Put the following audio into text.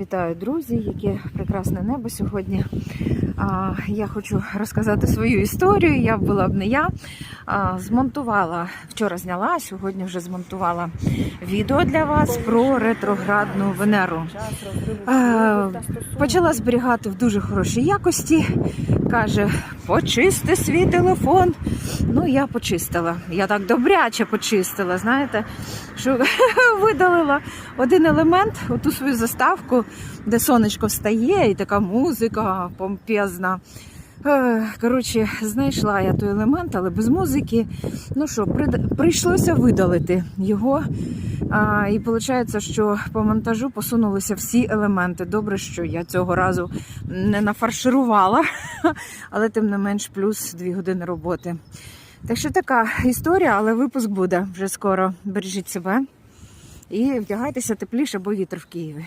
Вітаю, друзі! Яке прекрасне небо сьогодні. Я хочу розказати свою історію. Я була б не я. Змонтувала вчора зняла, сьогодні вже змонтувала відео для вас про ретроградну Венеру. Почала зберігати в дуже хорошій якості. Каже, почисти свій телефон. Ну, я почистила. Я так добряче почистила, знаєте, що видалила один елемент, оту свою заставку, де сонечко встає, і така музика помпезна. Е, Коротше, знайшла я той елемент, але без музики. Ну що, прийшлося видалити його. А, і виходить, що по монтажу посунулися всі елементи. Добре, що я цього разу не нафарширувала, але тим не менш плюс дві години роботи. Так що така історія, але випуск буде вже скоро. Бережіть себе і вдягайтеся тепліше, бо вітер в Києві.